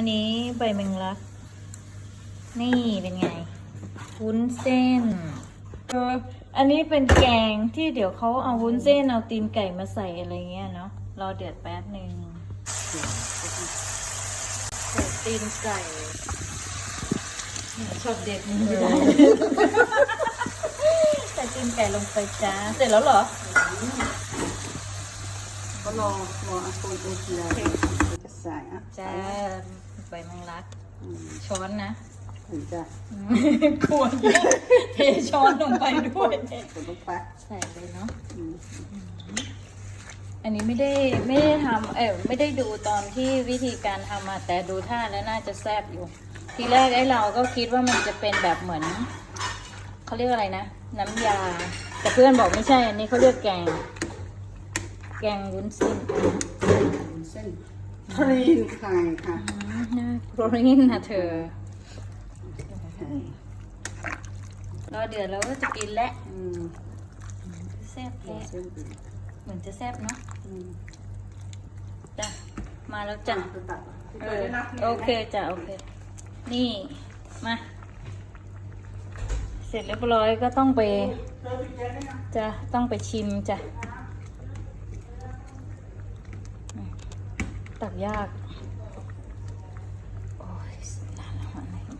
อันนี้ใบแมงลัก นี่เป็นไงวุ้นเส้นเอออันนี้เป็นแกงที่เดี๋ยวเขาเอาวุ้นเส้นเอาตีนไก่มาใส่อะไรเงี้ยเนาะรอเดือดแป๊บหนึ่งใส่ตีนไก่ชอบเด็ดมือได้ใส่ตีนไก่ลงไปจ้า เสร็จแล้วเหรอก็รอรออาโกนโอเคียจะใส่อะจ้า ใบแมงลัก อืมช้อนนะ ถึงจะควรเทช้อนลงไปด้วยกดลงไปใส่เลยเนาะ อืมอันนี้ไม่ได้ไม่ได้ทำเออไม่ได้ดูตอนที่วิธีการทำอะแต่ดูท่าแล้วน่าจะแซ่บอยู่ ทีแรกไอ้เราก็คิดว่ามันจะเป็นแบบเหมือนเขาเรียกอะไรนะ น้ำยา แต่เพื่อนบอกไม่ใช่ อันนี้เขาเรียกแกง แกงวุ้นเส้นเส้น ครีนไข่ค่ะอืมน่าโปรตีนนะเธอ รอเดือดแล้วก็จะกินแล้วอืมแซ่บแท้เส้นอีกเหมือนจะแซ่บเนาะอืมจ้ะมาแล้วจ้ะจะตัดเออโอเคจ้ะโอเค นี่มาเสร็จเรียบร้อยก็ต้องไปจะต้องไปชิมจ้ะ ตักยาก โอ้ยบิสมิลลาฮิรเราะห์มานิร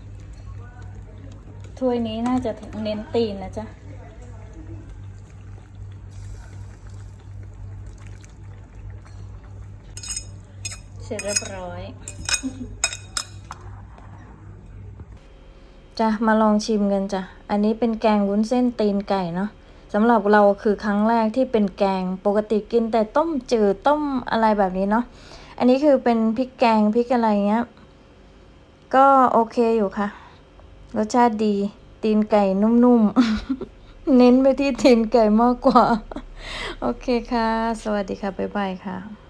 ถ้วยนี้น่าจะเน้นตีนนะจ๊ะเสร็จเรียบร้อยจ้ะมาลองชิมกันจ้ะ อันนี้เป็นแกงวุ้นเส้นตีนไก่เนาะสำหรับเราคือครั้งแรกที่เป็นแกงปกติกินแต่ต้มจืดต้มอะไรแบบนี้เนาะ อันนี้คือเป็นพริกแกงพริกอะไรเงี้ย ก็โอเคอยู่ค่ะ รสชาติดี ตีนไก่นุ่มๆ เน้นไปที่ตีนไก่มากกว่า โอเคค่ะ สวัสดีค่ะ บ๊ายบายค่ะ